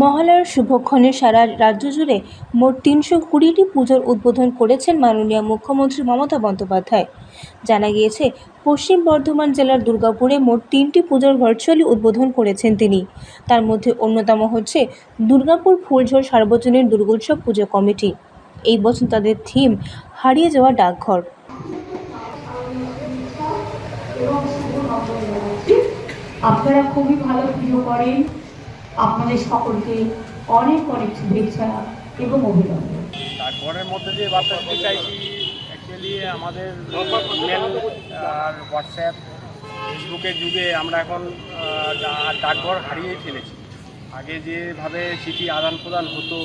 মহালয়ার শুভক্ষণে সারা রাজ্য জুড়ে মোট তিনশো কুড়িটি পুজোর উদ্বোধন করেছেন মাননীয় মুখ্যমন্ত্রী মমতা বন্দ্যোপাধ্যায়। জানা গিয়েছে, পশ্চিম বর্ধমান জেলার দুর্গাপুরে মোট তিনটি পুজোর ভার্চুয়ালি উদ্বোধন করেছেন তিনি। তার মধ্যে অন্যতম হচ্ছে দুর্গাপুর ফুলঝোর সার্বজনীন দুর্গোৎসব পুজো কমিটি। এই বছর তাদের থিম হারিয়ে যাওয়া ডাকঘর। আপনারা খুবই ভালো পুজো করেন। আপনাদের সকলকে অনেক অনেক শুভেচ্ছা এবং অভিনন্দন। ডাকঘরের মধ্যে দিয়ে বার্তা দিতে চাইছি অ্যাকচুয়ালি আমাদের আর হোয়াটসঅ্যাপ ফেসবুকের যুগে আমরা এখন ডাকঘর হারিয়ে ফেলেছি। আগে যেভাবে চিঠি আদান প্রদান হতো,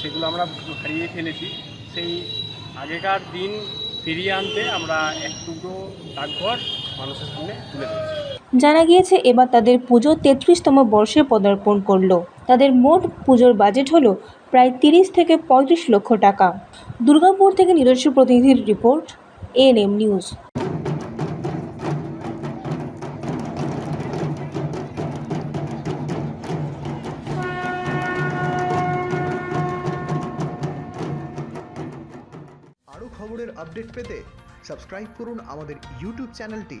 সেগুলো আমরা হারিয়ে ফেলেছি। সেই আগেকার দিন ফিরিয়ে আনতে আমরা এক ডাকঘর মানুষের সামনে তুলে ধরছি। জানা গিয়েছে, এবার তাদের পুজো তেত্রিশতম বর্ষে পদার্পণ করল। তাদের মোট পুজোর বাজেট হলো প্রায় তিরিশ থেকে পঁয়ত্রিশ লক্ষ টাকা। দুর্গাপুর থেকে নিজস্ব প্রতিনিধির রিপোর্ট এএনএম নিউজ। আরও খবরের আপডেট পেতে সাবস্ক্রাইব করুন আমাদের ইউটিউব চ্যানেলটি।